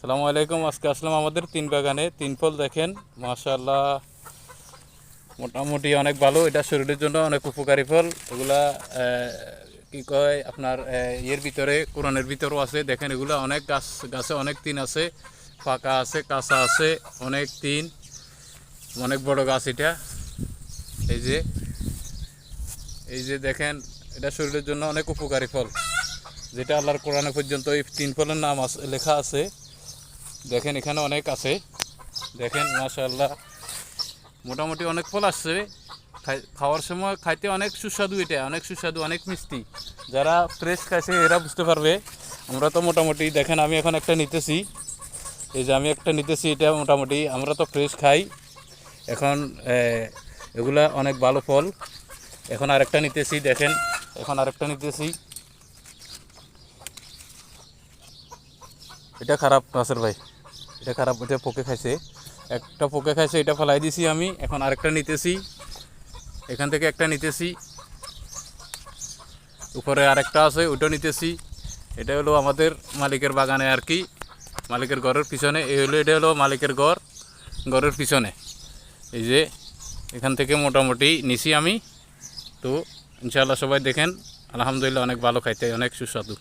সালামু আলাইকুম। আজকে আসলাম আমাদের তিন বাগানে। তিন ফল দেখেন। মাশাল্লাহ মোটামুটি অনেক ভালো। এটা শরীরের জন্য অনেক উপকারী ফল। এগুলা কি কয়, আপনার ইয়ের ভিতরে, কোরআনের ভিতরেও আছে। দেখেন এগুলা অনেক গাছ, গাছে অনেক তিন আছে। পাকা আছে, কাঁচা আছে, অনেক তিন। অনেক বড় গাছ এটা। এই যে এই যে দেখেন, এটা শরীরের জন্য অনেক উপকারী ফল। যেটা আল্লাহর কোরআনে পর্যন্ত এই তিন ফলের নাম আছে লেখা আছে। দেখেন, এখানে অনেক আছে। দেখেন, মাশাআল্লাহ। মোটামুটি অনেক ফল আসছে। খাওয়ার সময় খাইতে অনেক সুস্বাদু এটা, অনেক সুস্বাদু, অনেক মিষ্টি। যারা ফ্রেশ খাইছে, এরা বুঝতে পারবে। আমরা তো মোটামুটি, দেখেন, আমি এখন একটা নিতেছি। এই যে, আমি একটা নিতেছি, এটা মোটামুটি আমরা তো ফ্রেশ খাই। এখন এগুলা অনেক ভালো ফল। এখন আরেকটা নিতেছি, দেখেন, এখন আরেকটা নিতেছি। এটা খারাপ, নাসের ভাই। এটা খারাপ, এটা পোকে খাইছে। একটা পোকে খাইছে, এটা ফেলাই দিছি আমি, এখন আরেকটা নিতেছি। এখান থেকে একটা নিতেছি। উপরে আরেকটা আছে ওটা নিতেছি। এটা হলো আমাদের মালিকের বাগানে আর কি, মালিকের ঘরের পিছনে। এই হলো, এটা হলো মালিকের ঘর, ঘরের পিছনে। এই যে, এখান থেকে মোটামুটি নিছি আমি। তো ইনশাআল্লাহ সবাই দেখেন, আলহামদুলিল্লাহ অনেক ভালো খাইতে, অনেক সুস্বাদু।